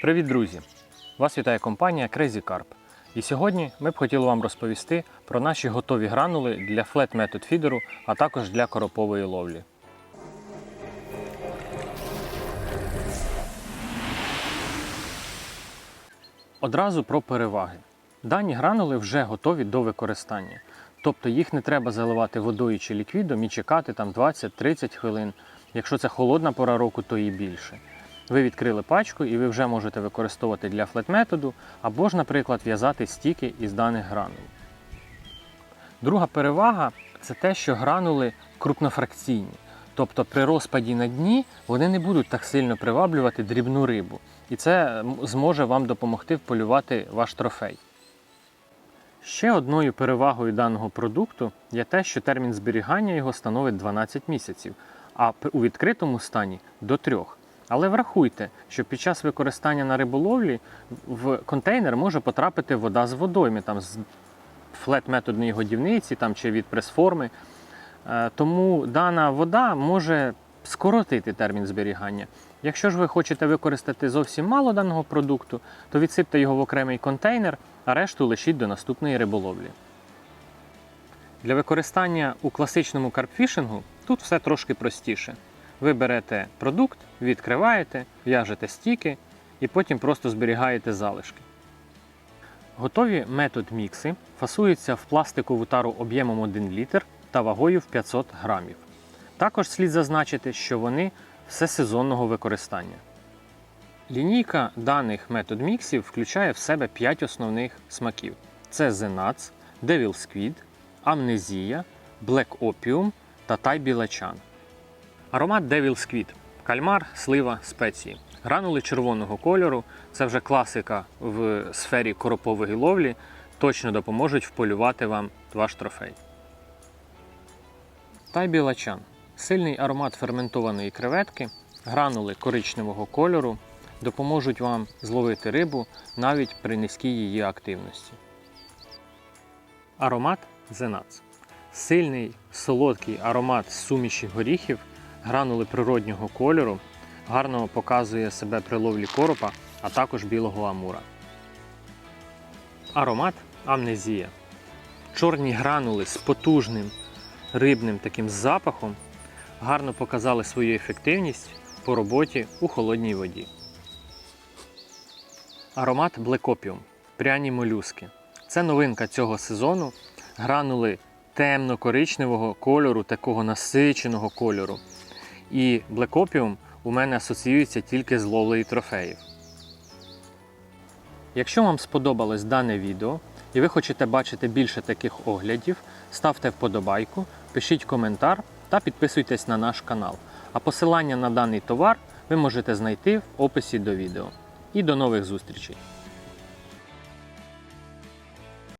Привіт, друзі! Вас вітає компанія Crazy Carp. І сьогодні ми б хотіли вам розповісти про наші готові гранули для флет метод фідеру, а також для коропової ловлі. Одразу про переваги. Дані гранули вже готові до використання. Тобто їх не треба заливати водою чи ліквідом і чекати там 20-30 хвилин. Якщо це холодна пора року, то і більше. Ви відкрили пачку і ви вже можете використовувати для флет-методу або ж, наприклад, в'язати стіки із даних гранул. Друга перевага це те, що гранули крупнофракційні. Тобто при розпаді на дні вони не будуть так сильно приваблювати дрібну рибу. І це зможе вам допомогти вполювати ваш трофей. Ще одною перевагою даного продукту є те, що термін зберігання його становить 12 місяців, а у відкритому стані до 3. Але врахуйте, що під час використання на риболовлі в контейнер може потрапити вода з водойми, там з флет-методної годівниці там, чи від прес-форми. Е, Тому дана вода може скоротити термін зберігання. Якщо ж ви хочете використати зовсім мало даного продукту, то відсипте його в окремий контейнер, а решту лишіть до наступної риболовлі. Для використання у класичному карпфішингу тут все трошки простіше. Ви берете продукт, відкриваєте, в'яжете стіки і потім просто зберігаєте залишки. Готові метод мікси фасуються в пластикову тару об'ємом 1 літр та вагою в 500 грамів. Також слід зазначити, що вони всесезонного використання. Лінійка даних метод міксів включає в себе 5 основних смаків: це Nuts, Devil Squid, Амнезія, Black Opium та Тай Білачан. Аромат Devil Squid – кальмар, слива, спеції. Гранули червоного кольору це вже класика в сфері коропової ловлі, точно допоможуть вполювати вам ваш трофей. Тай білачан сильний аромат ферментованої креветки, гранули коричневого кольору допоможуть вам зловити рибу навіть при низькій її активності. Аромат Зенац. Сильний солодкий аромат суміші горіхів, гранули природнього кольору, гарно показує себе при ловлі коропа, а також білого амура. Аромат Амнезія. Чорні гранули з потужним рибним таким запахом гарно показали свою ефективність по роботі у холодній воді. Аромат Opium. Пряні молюски. Це новинка цього сезону. Гранули темно-коричневого кольору, такого насиченого кольору. І Opium у мене асоціюється тільки з ловлею трофеїв. Якщо вам сподобалось дане відео і ви хочете бачити більше таких оглядів, ставте вподобайку, пишіть коментар та підписуйтесь на наш канал. А посилання на даний товар ви можете знайти в описі до відео. І до нових зустрічей!